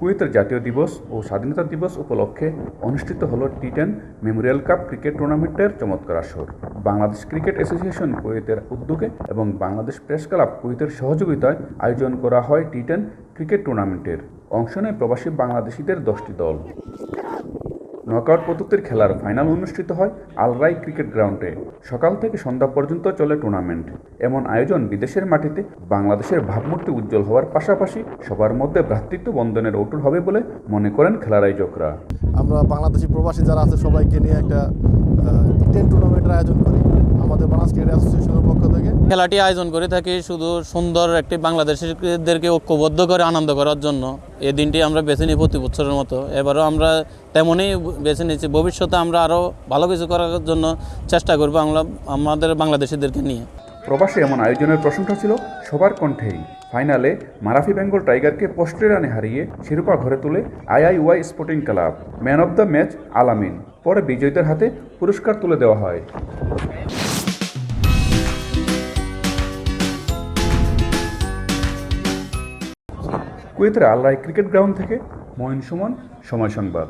কুয়েতের জাতীয় দিবস ও স্বাধীনতা দিবস উপলক্ষে অনুষ্ঠিত হল T ten memorial cup cricket টুর্নামেন্টের চমৎকার আসর। বাংলাদেশ ক্রিকেট অ্যাসোসিয়েশন কুয়েতের উদ্যোগে এবং বাংলাদেশ প্রেস ক্লাব কুয়েতের সহযোগিতায় আয়োজন করা হয় টি টেন ক্রিকেট টুর্নামেন্টের। অংশ নেয় প্রবাসী বাংলাদেশিদের দশটি দল। নকআউট পদ্ধতির খেলার ফাইনাল অনুষ্ঠিত হয় আলরাই ক্রিকেট গ্রাউন্ডে। সকাল থেকে সন্ধ্যা পর্যন্ত চলে টুর্নামেন্ট। এমন আয়োজন বিদেশের মাটিতে বাংলাদেশের ভাবমূর্তি উজ্জ্বল হওয়ার পাশাপাশি সবার মধ্যে ভ্রাতৃত্ব বন্ধনের অটুট হবে বলে মনে করেন খেলার আয়োজকরা। আমরা বাংলাদেশি প্রবাসী যারা আছে, সবাইকে নিয়ে একটা টুর্নামেন্টের আয়োজন করি আমাদের বাংলাদেশ ক্রিকেট অ্যাসোসিয়েশনের পক্ষ থেকে খেলাটি আয়োজন করে থাকি শুধু সুন্দর একটি বাংলাদেশিদেরকে ঐক্যবদ্ধ করে আনন্দ করার জন্য। এই দিনটি আমরা বেছে নিই প্রতি বছরের মতো। এবারও আমরা তেমনই বেছে নিয়েছি। ভবিষ্যতে আমরা আরও ভালো কিছু করার জন্য চেষ্টা করব আমরা, আমাদের বাংলাদেশিদেরকে নিয়ে। প্রবাসী এমন আয়োজনের প্রশংসা ছিল সবার কণ্ঠেই। ফাইনালে মারাফি বেঙ্গল টাইগারকে পোস্টে রানে হারিয়ে শিরোপা ঘরে তুলে IIY sporting club. Man of the match Alamin. পরে বিজয়ীদের হাতে পুরস্কার তুলে দেওয়া হয়। কুয়েতের আলরাই ক্রিকেট গ্রাউন্ড থেকে মহিন সুমন সময় সংবাদ।